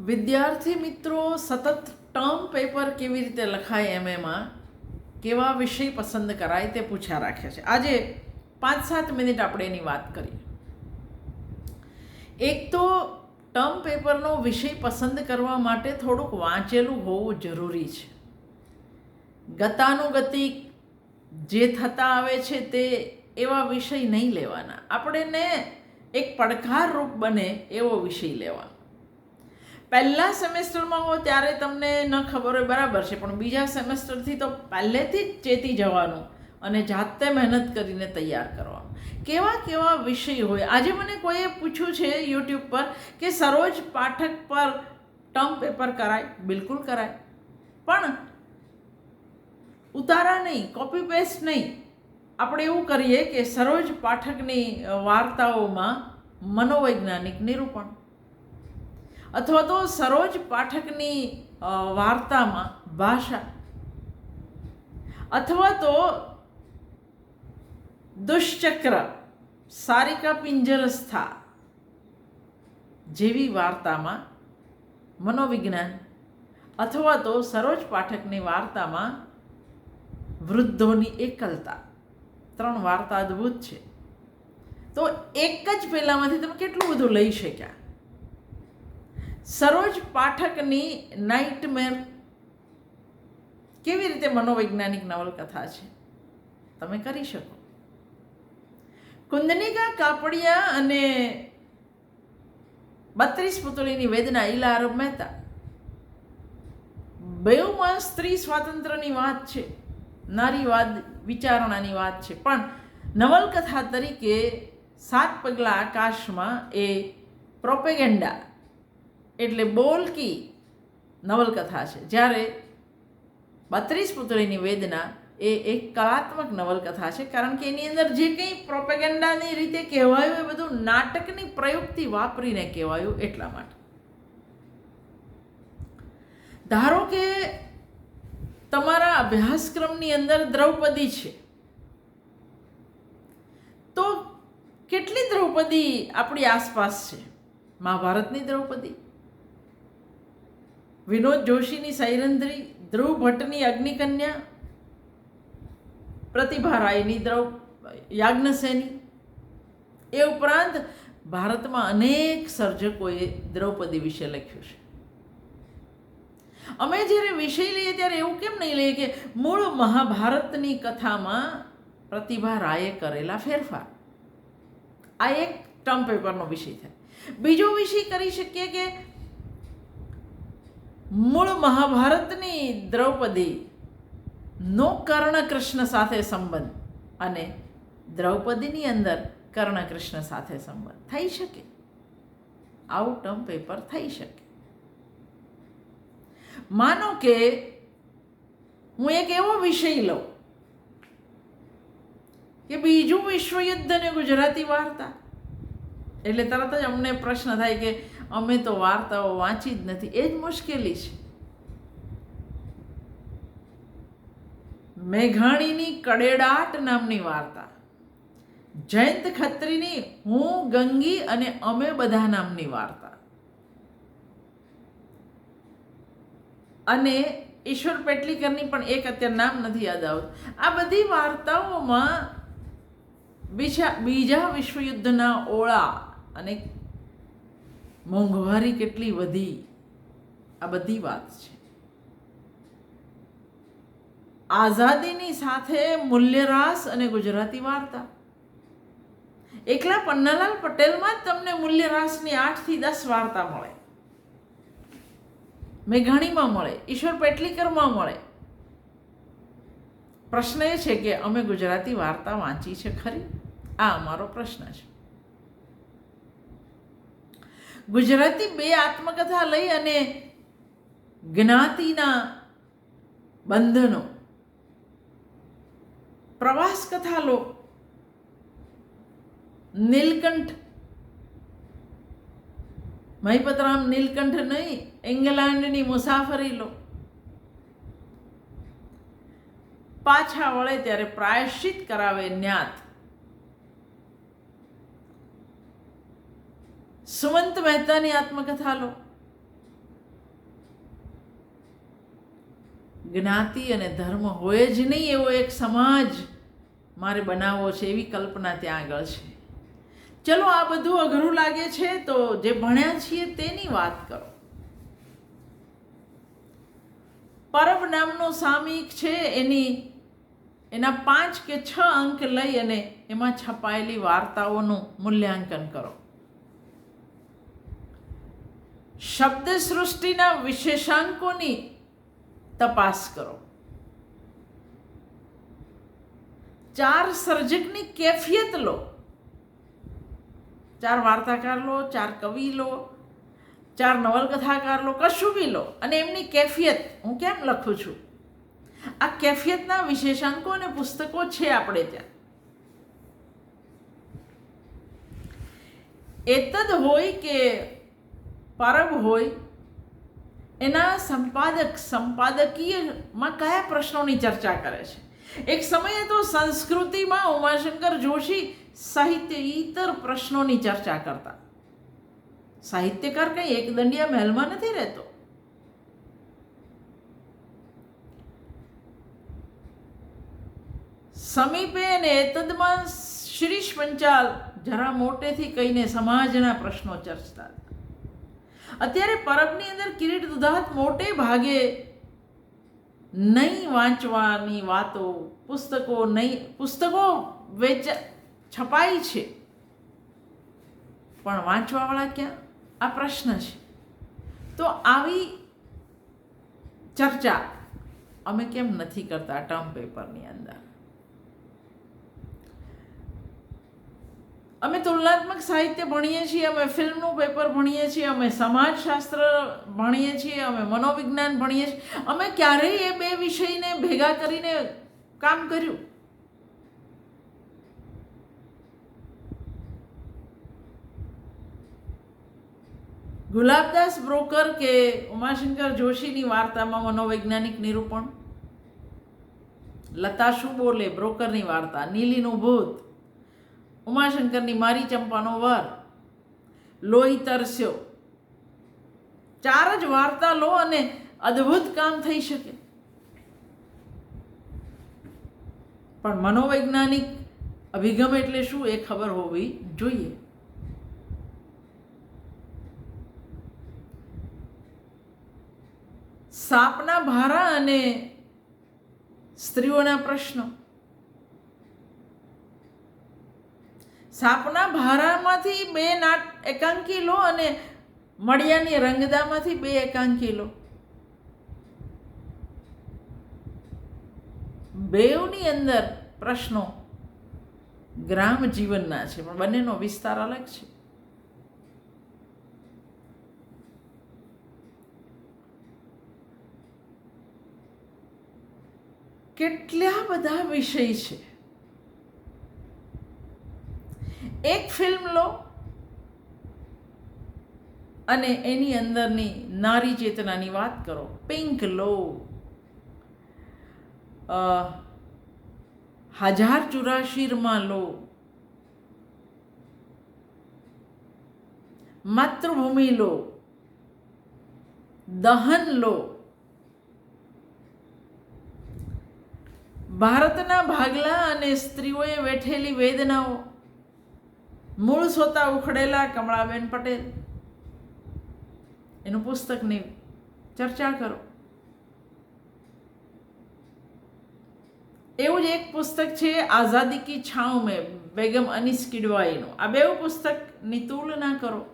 વિદ્યાર્થી મિત્રો, સતત ટર્મ પેપર કેવી રીતે લખાય એમ એમાં કેવા વિષય પસંદ કરાય તે પૂછ્યા રાખે છે. આજે પાંચ સાત મિનિટ આપણે એની વાત કરીએ. એક તો ટર્મ પેપરનો વિષય પસંદ કરવા માટે થોડુંક વાંચેલું હોવું જરૂરી છે. ગતાનુગતિક જે થતા આવે છે તે એવા વિષય નહીં લેવાના. આપણને એક પડકારરૂપ બને એવો વિષય લેવાનો. પહેલા સેમેસ્ટરમાં હો ત્યારે તમને ન ખબર હોય બરાબર છે, પણ બીજા સેમેસ્ટરથી તો પહેલેથી જ ચેતી જવાનું અને જાતે મહેનત કરીને તૈયાર કરવાનું. કેવા કેવા વિષય હોય? આજે મને કોઈએ પૂછ્યું છે યુટ્યુબ પર કે સરોજ પાઠક પર ટર્મ પેપર કરાય? બિલકુલ કરાય. પણ ઉતારા નહીં કોપી પેસ્ટ નહીં. આપણે એવું કરીએ કે સરોજ પાઠકની વાર્તાઓમાં મનોવૈજ્ઞાનિક નિરૂપણ. અથવા તો સરોજ પાઠકની વાર્તામાં ભાષા. અથવા તો દુષ્ચક્ર, સારિકા પિંજરસ્થા જેવી વાર્તામાં મનોવિજ્ઞાન અથવા તો સરોજ પાઠકની વાર્તામાં વૃદ્ધોની એકલતા. ત્રણ વાર્તા અદ્ભુત છે. તો એક જ પહેલામાંથી તમે કેટલું બધું લઈ શક્યા? સરોજ પાઠકની નાઇટમેર કેવી રીતે મનોવૈજ્ઞાનિક નવલકથા છે? તમે કરી શકો. કુંદનિકા કાપડિયા અને બત્રીસ પુતળીની વેદના ઈલા મહેતા. બેઉમાં સ્ત્રી સ્વાતંત્ર્યની વાત છે. નારીવાદ વિચારણાની વાત છે. પણ નવલકથા તરીકે સાત પગલા આકાશમાં એ પ્રોપેગેન્ડા એટલે બોલકી નવલકથા છે. જ્યારે બત્રીસ પુતળીની વેદના એ એક કલાત્મક નવલકથા છે, કારણ કે એની અંદર જે કંઈ પ્રોપેગેન્ડાની રીતે કહેવાયું એ બધું નાટકની પ્રયુક્તિ વાપરીને કહેવાયું એટલા માટે. ધારો કે તમારા અભ્યાસક્રમની અંદર દ્રૌપદી છે. તો કેટલી દ્રૌપદી આપણી આસપાસ છે? મહાભારતની દ્રૌપદી? વિનોદ જોશીની સૈરંદ્રી ધ્રુવ ભટ્ટની અગ્નિકન્યા, પ્રતિભા રાયની દ્રૌ, યાજ્ઞસેની. એ ઉપરાંત ભારતમાં અનેક સર્જકોએ દ્રૌપદી વિશે લખ્યું છે. અમે જ્યારે વિષય લઈએ ત્યારે એવું કેમ નહીં લઈએ કે મૂળ મહાભારતની કથામાં પ્રતિભા રાયે કરેલા ફેરફાર? આ એક ટર્મ પેપરનો વિષય થાય. બીજો વિષય કરી શકીએ કે મૂળ મહાભારતની દ્રૌપદી નો કર્ણ કૃષ્ણ સાથે સંબંધ અને દ્રૌપદીની અંદર કર્ણ કૃષ્ણ સાથે સંબંધ થઈ શકે. આવું ટર્મ પેપર થઈ શકે. માનો કે હું એક એવો વિષય લઉં કે બીજું વિશ્વયુદ્ધ અને ગુજરાતી વાર્તા. એટલે તરત જ અમને પ્રશ્ન થાય કે અમે તો વાર્તાઓ વાંચી જ નથી, એ જ મુશ્કેલી છે. મેઘાણીની કડેડાટ નામની વાર્તા. જયંત ખત્રીની હું, ગંગી અને અમે બધા નામની વાર્તા. અને ઈશ્વર પેટલીકરની પણ એક અત્યારે નામ નથી યાદ આવતું. આ બધી વાર્તાઓમાં બીજા બીજા વિશ્વયુદ્ધના ઓળા અને મોંઘવારી કેટલી વધી? આ બધી વાત છે. આઝાદીની સાથે મૂલ્યરાસ અને ગુજરાતી વાર્તા. એકલા પન્નાલાલ પટેલમાં જ તમને મૂલ્યરાસની આઠથી દસ વાર્તા મળે. મેઘાણીમાં મળે, ઈશ્વર પેટલીકરમાં મળે. પ્રશ્ન એ છે કે અમે ગુજરાતી વાર્તા વાંચી છે ખરી? આ અમારો પ્રશ્ન છે. ગુજરાતી બે આત્મકથા લઈ અને જ્ઞાતિના બંધનો. પ્રવાસ કથા લો નીલકંઠ. મહિપતરામ નીલકંઠ નહીં, ઇંગ્લેન્ડની મુસાફરી લો પાછા વળે ત્યારે પ્રાયશ્ચિત કરાવે ન્યાત. સુમંત મહેતાની આત્મકથા લો. જ્ઞાતિ અને ધર્મ હોય જ નહીં એવો એક સમાજ મારે બનાવવો છે એવી કલ્પના ત્યાં આગળ છે. ચલો આ બધું અઘરું લાગે છે તો જે ભણ્યા છીએ તેની વાત કરો. પરબ નામનો સામયિક છે એની, એના પાંચ કે છ અંક લઈ અને એમાં છપાયેલી વાર્તાઓનું મૂલ્યાંકન કરો. શબ્દ સૃષ્ટિના વિશેષાંકોની તપાસ કરો. ચાર સર્જકની કેફિયત લો. ચાર વાર્તાકાર લો, ચાર કવિ લો, ચાર નવલકથાકાર લો, કશું બી લો, અને એમની કેફિયત હું કેમ લખું છું? આ કેફિયતના વિશેષાંકો અને પુસ્તકો છે આપણે ત્યાં. એતદ હોય કે પરબ હોય, એના સંપાદક, સંપાદકીયમાં કયા પ્રશ્નોની ચર્ચા કરે છે? એક સમયે તો સંસ્કૃતિમાં ઉમાશંકર જોશી સાહિત્ય ઇતર પ્રશ્નોની ચર્ચા કરતા. સાહિત્યકાર કંઈ એક દંડિયા મહેલમાં નથી રહેતો? સમીપે અને એતદમાં શિરીષ પંચાલ જરા મોટેથી કહીને સમાજના પ્રશ્નો ચર્ચતા. અત્યારે પરબની અંદર કિરીટ દુધાત મોટે ભાગે નહીં વાંચવાની વાતો, પુસ્તકો નહીં, પુસ્તકો વેચ, છપાઈ છે. પણ વાંચવાવાળા ક્યાં? આ પ્રશ્ન છે. તો આવી ચર્ચા અમે કેમ નથી કરતા ટર્મ પેપરની અંદર? અમે તુલનાત્મક સાહિત્ય ભણીએ છીએ, અમે ફિલ્મનું પેપર ભણીએ છીએ, અમે સમાજશાસ્ત્ર ભણીએ છીએ, અમે મનોવિજ્ઞાન ભણીએ છીએ. અમે ક્યારેય એ બે વિષયને ભેગા કરીને કામ કર્યું. ગુલાબદાસ બ્રોકર કે ઉમાશંકર જોશીની વાર્તામાં મનોવૈજ્ઞાનિક નિરૂપણ? લતા શું બોલે બ્રોકરની વાર્તા? નીલીનું ભૂત? ઉમાશંકરની મારી ચંપાનો વર. લોહી તરસ્યો. ચાર જ વાર્તા લો અને અદ્ભુત કામ થઈ શકે. પણ મનોવૈજ્ઞાનિક અભિગમ એટલે શું એ ખબર હોવી જોઈએ. સાપના ભારા અને સ્ત્રીઓના પ્રશ્નો. સાપના ભારામાંથી બે નાટ એકાંકી લો અને મળિયાની રંગદામાંથી બે એકાંકી લો. બેવની અંદર પ્રશ્નો ગ્રામ જીવનના છે, પણ બંનેનો વિસ્તાર અલગ છે. કેટલા બધા વિષય છે. એક ફિલ્મ લો અને એની અંદરની નારી ચેતનાની વાત કરો. પિંક લો. હજાર ચુરાશીરમાં લો. માતૃભૂમિ લો. દહન લો. ભારતના ભાગલા અને સ્ત્રીઓએ વેઠેલી વેદનાઓ મૂળ સોતા ઉખડેલા કમળાબેન પટેલ. એનું પુસ્તકની ચર્ચા કરો. એવું જ એક પુસ્તક છે, આઝાદી કી છાંવ મેં, બેગમ અનિસ કિડવાઈનું. આ બે પુસ્તકની તુલના કરો.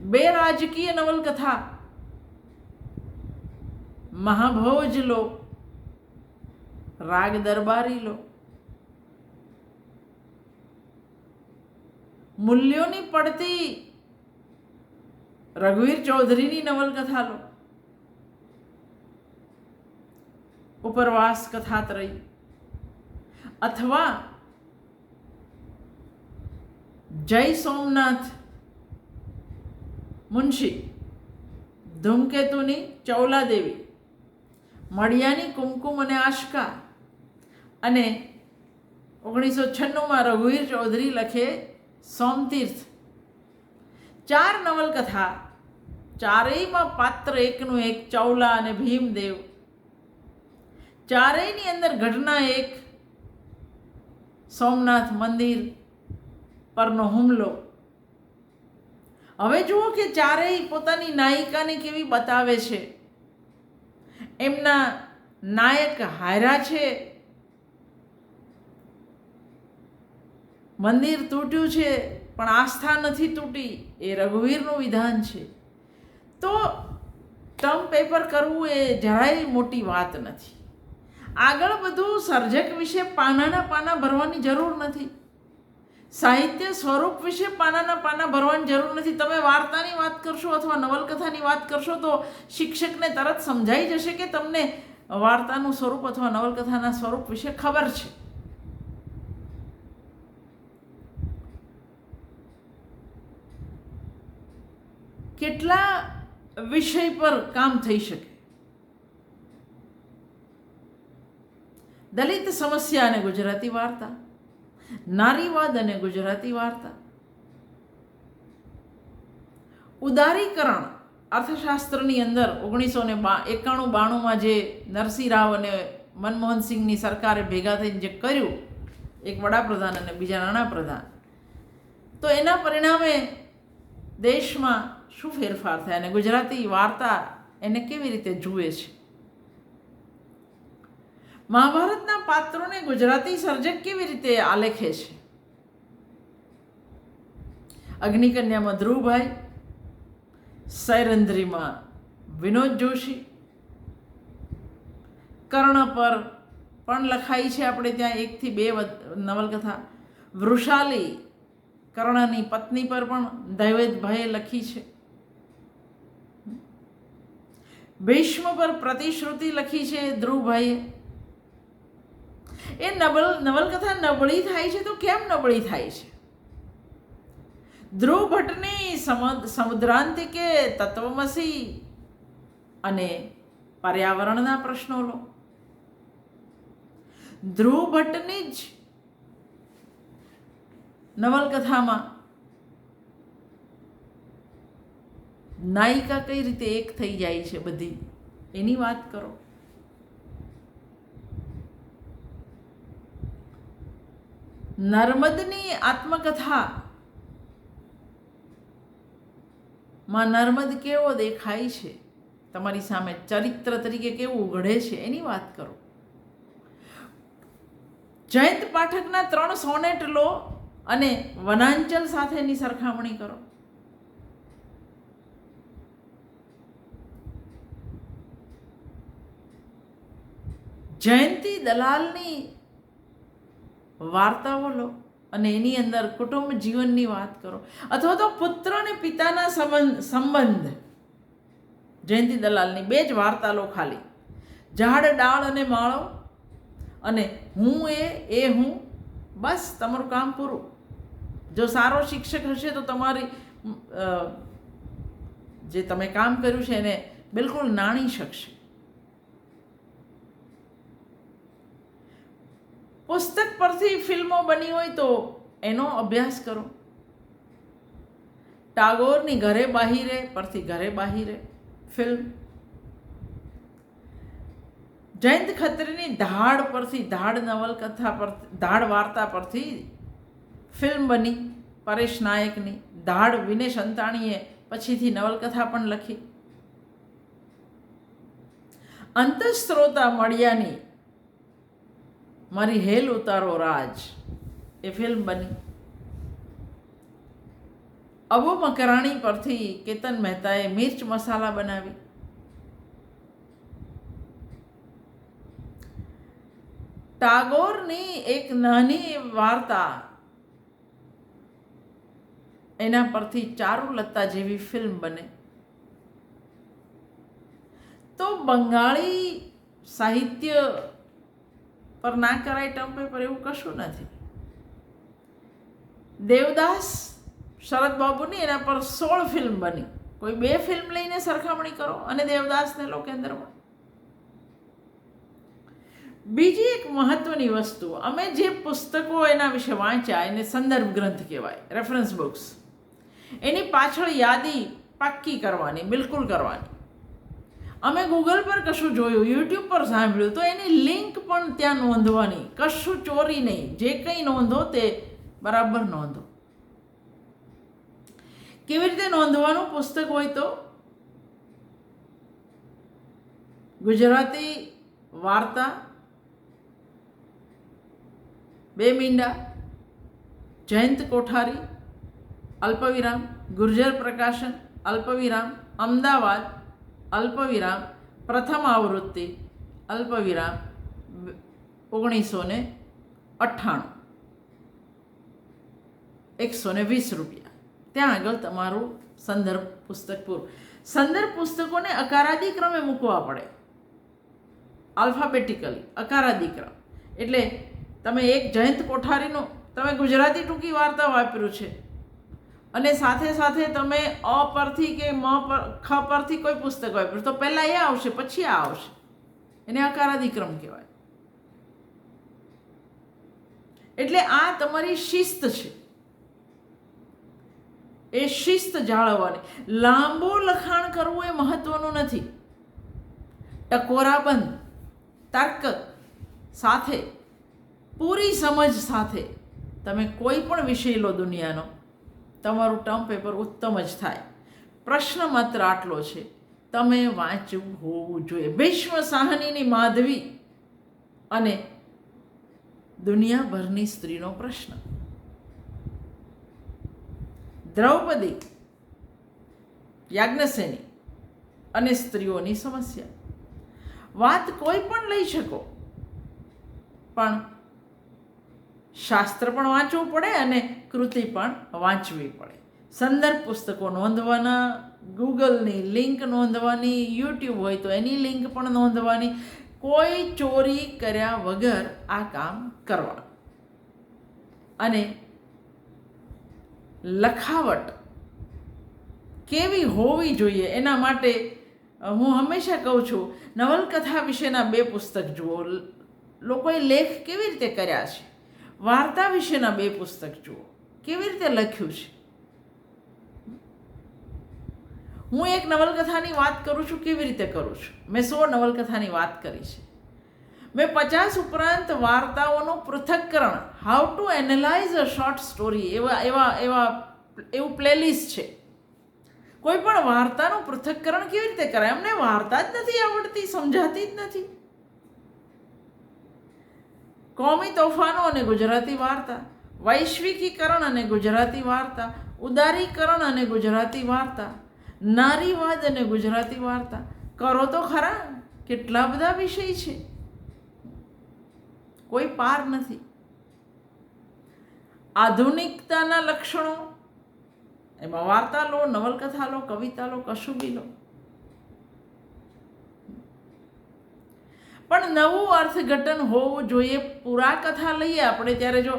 બે રાજકીય નવલકથા. મહાભોજ લો, રાગ દરબારી લો. મૂલ્યોની પડતી રઘુવીર ચૌધરીની નવલકથા લો ઉપરવાસ કથાત્રયી અથવા જય સોમનાથ મુનશી, ધૂમકેતુની ચૌલાદેવી, મળિયાની કુમકુમ અને આશકા અને ઓગણીસો છન્નુંમાં રઘુવીર ચૌધરી લખે સોમતીર્થ. ચાર નવલકથા, ચારેયમાં પાત્ર એકનું એક, ચૌલા અને ભીમદેવ. ચારેયની અંદર ઘટના એક, સોમનાથ મંદિર પરનો હુમલો. હવે જુઓ કે ચારેય પોતાની નાયિકાને કેવી બતાવે છે. એમના નાયક હાયરા છે મંદિર તૂટ્યું છે, પણ આસ્થા નથી તૂટી, એ રઘુવીરનું વિધાન છે. તો ટર્મ પેપર કરવું એ જરાય મોટી વાત નથી. આગળ બધું સર્જક વિશે પાનાના પાના ભરવાની જરૂર નથી. સાહિત્ય સ્વરૂપ વિશે પાનાના પાના ભરવાની જરૂર નથી. તમે વાર્તાની વાત કરશો અથવા નવલકથાની વાત કરશો તો શિક્ષકને તરત સમજાઈ જશે કે તમને વાર્તાનું સ્વરૂપ અથવા નવલકથાના સ્વરૂપ વિશે ખબર છે. કેટલા વિષય પર કામ થઈ શકે? દલિત સમસ્યા અને ગુજરાતી વાર્તા, નારીવાદ અને ગુજરાતી વાર્તા, ઉદારીકરણ અર્થશાસ્ત્રની અંદર ઓગણીસો ને બા, એકાણું બાણુંમાં જે નરસિંહ રાવ અને મનમોહન સિંહની સરકારે ભેગા થઈને જે કર્યું, એક વડાપ્રધાન અને બીજા નાણાપ્રધાન, તો એના પરિણામે દેશમાં શું ફેરફાર થાય અને ગુજરાતી વાર્તા એને કેવી રીતે જુએ છે? મહાભારતના પાત્રોને ગુજરાતી સર્જક કેવી રીતે આલેખે છે? અગ્નિકન્યામાં ધ્રુવભાઈ સૈરંદ્રીમાં વિનોદ જોશી, કર્ણ પર પણ લખાઈ છે આપણે ત્યાં એકથી બે નવલકથા. વૃષાલી કર્ણની પત્ની પર પણ દૈવેદભાઈએ લખી છે. ભીષ્મ પર પ્રતિશ્રુતિ લખી છે ધ્રુવભાઈએ. એ નબળ નવલકથા નબળી થાય છે તો કેમ નબળી થાય છે? ધ્રુવ ભટ્ટની સમુદ્રાંતિકે તત્વમસી અને પર્યાવરણના પ્રશ્નો લો. ધ્રુવ ભટ્ટની જ નવલકથામાં નાયિકા કઈ રીતે એક થઈ જાય છે બધી? એની વાત કરો. નર્મદની આત્મકથા. માં નર્મદ કેવો દેખાય છે? તમારી સામે ચરિત્ર તરીકે કેવું ઉઘડે છે? એની વાત કરો. જયંત પાઠકના ત્રણ સોનેટ લો અને વનાંચલ સાથેની સરખામણી કરો. જયંતી દલાલની વાર્તાઓ લો અને એની અંદર કુટુંબ જીવનની વાત કરો. અથવા તો પુત્ર અને પિતાના સંબંધ સંબંધ. જયંતી દલાલની બે જ વાર્તા લો ખાલી. ઝાડ, ડાળ અને માળો. અને હું એ એ હું. બસ તમારું કામ પૂરું. જો સારો શિક્ષક હશે તો તમારી જે તમે કામ કર્યું છે એને બિલકુલ નાણી શકશે. પુસ્તક પરથી ફિલ્મો બની હોય તો એનો અભ્યાસ કરો. ટાગોરની ઘરે બાહિરે પરથી ઘરે બાહિરે ફિલ્મ. જયંત ખત્રીની ધાડ પરથી ધાડ નવલકથા પર, ધાડ વાર્તા પરથી ફિલ્મ બની, પરેશ નાયકની ધાડ વિનેશ અંતાણીએ પછીથી નવલકથા પણ લખી. અંતસ્ત્રોતા મળ્યાની મારી હેલ ઉતારો રાજ. એ ફિલ્મ બની. અબુ મકરાણી પરથી કેતન મહેતાએ મિર્ચ મસાલા બનાવી. ટાગોરની એક નાની વાર્તા એના પરથી ચારુલતા જેવી ફિલ્મ બને. તો બંગાળી સાહિત્ય પર ના કરાય ટર્મ પેપર એવું કશું નથી. દેવદાસ શરદ બાબુની એના પર સોળ ફિલ્મ બની. કોઈ બે ફિલ્મ લઈને સરખામણી કરો અને દેવદાસને લો કેન્દ્રમાં. બીજી એક મહત્વની વસ્તુ, અમે જે પુસ્તકો એના વિશે વાંચ્યા, એને સંદર્ભ ગ્રંથ કહેવાય રેફરન્સ બુક્સ એની પાછળ યાદી પાક્કી કરવાની, બિલકુલ કરવાની. અમે ગૂગલ પર કશું જોયું યુટ્યુબ પર સાંભળ્યું, તો એની લિંક પણ ત્યાં નોંધવાની. કશું ચોરી નહીં. જે કંઈ નોંધો તે બરાબર નોંધો. કેવી રીતે નોંધવાનું પુસ્તક હોય તો? ગુજરાતી વાર્તા, બે મીંડા, જયંત કોઠારી, અલ્પવિરામ, ગુર્જર પ્રકાશન, અલ્પવિરામ, અમદાવાદ અલ્પવિરામ પ્રથમ આવૃત્તિ અલ્પવિરામ ઓગણીસો ને અઠ્ઠાણું. એકસો ને વીસ રૂપિયા. ત્યાં આગળ તમારું સંદર્ભ પુસ્તક પૂરું. સંદર્ભ પુસ્તકોને અકારાદી ક્રમે મૂકવા પડે. આલ્ફાબેટિકલી અકારાદી ક્રમ એટલે તમે એક જયંત કોઠારીનું, તમે ગુજરાતી ટૂંકી વાર્તા વાપર્યું છે. અને સાથે સાથે તમે અ પરથી કે મ પર, ખ પરથી કોઈ પુસ્તક વાપર્યું તો પહેલાં એ આવશે, પછી આ આવશે. એને અકારાધિક્રમ કહેવાય. એટલે આ તમારી શિસ્ત છે. એ શિસ્ત જાળવવાની. લાંબુ લખાણ કરવું એ મહત્વનું નથી. ટકોરાબંધ તર્ક સાથે, પૂરી સમજ સાથે તમે કોઈ પણ વિષય લો દુનિયાનો. તમારું ટર્મ પેપર ઉત્તમ જ થાય. પ્રશ્ન માત્ર આટલો છે, તમે વાંચવું હોવું જોઈએ. ભીષ્મ સાહનીની માધવી અને દુનિયાભરની સ્ત્રીનો પ્રશ્ન. દ્રૌપદી, યાજ્ઞસેની અને સ્ત્રીઓની સમસ્યા. વાત કોઈ પણ લઈ શકો, પણ શાસ્ત્ર પણ વાંચવું પડે અને કૃતિ પણ વાંચવી પડે. સંદર્ભ પુસ્તકો નોંધવાના, ગૂગલની લિંક નોંધવાની, યુટ્યુબ હોય તો એની લિંક પણ નોંધવાની. કોઈ ચોરી કર્યા વગર આ કામ કરવા અને લખાવટ કેવી હોવી જોઈએ એના માટે હું હંમેશા કહું છું, નવલકથા વિશેના બે પુસ્તક જુઓ. લોકોએ લેખ કેવી રીતે કર્યા છે? વાર્તા વિશેના બે પુસ્તક જુઓ. કેવી રીતે લખ્યું છે? હું એક નવલકથાની વાત કરું છું, કેવી રીતે કરું છું? મેં સો નવલકથાની વાત કરી છે. મેં પચાસ ઉપરાંત વાર્તાઓનું પૃથક્કરણ how to analyse a short story એવા એવા એવા, એવું પ્લેલિસ્ટ છે. કોઈ પણ વાર્તાનું પૃથક્કરણ કેવી રીતે કરાય? અમને વાર્તા જ નથી આવડતી, સમજાતી જ નથી. કોમી તોફાનો અને ગુજરાતી વાર્તા, વૈશ્વિકીકરણ અને ગુજરાતી વાર્તા, ઉદારીકરણ અને ગુજરાતી વાર્તા, નારીવાદ અને ગુજરાતી વાર્તા. કરો તો ખરા, કેટલા બધા વિષય છે. કોઈ પાર નથી. આધુનિકતાના લક્ષણો, એમાં વાર્તા લો, નવલકથા લો, કવિતા લો, કશું બી લો. પણ નવું અર્થઘટન હોવું જોઈએ. પૂરા કથા લઈએ આપણે ત્યારે જો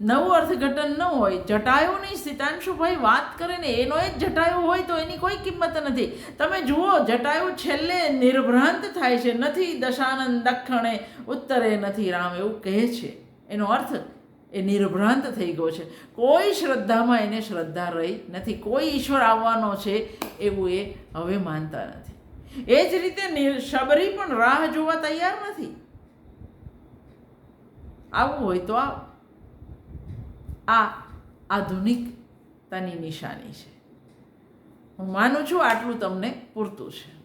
નવું અર્થઘટન ન હોય, જટાયુની સિતાંશુભાઈ વાત કરે ને એનો જ જટાયુ હોય તો એની કોઈ કિંમત નથી. તમે જુઓ, જટાયુ છેલ્લે નિર્ભ્રાંત થાય છે. નથી દશાનંદ દક્ષણે ઉત્તરે નથી રામ એવું કહે છે. એનો અર્થ એ નિર્ભ્રાંત થઈ ગયો છે. કોઈ શ્રદ્ધામાં એને શ્રદ્ધા રહી નથી. કોઈ ઈશ્વર આવવાનો છે એવું એ હવે માનતા નથી. એ જ રીતે શબરી પણ રાહ જોવા તૈયાર નથી. આવું હોય તો આવ. આ આધુનિકતાની નિશાની છે. હું માનું છું આટલું તમને પૂરતું છે.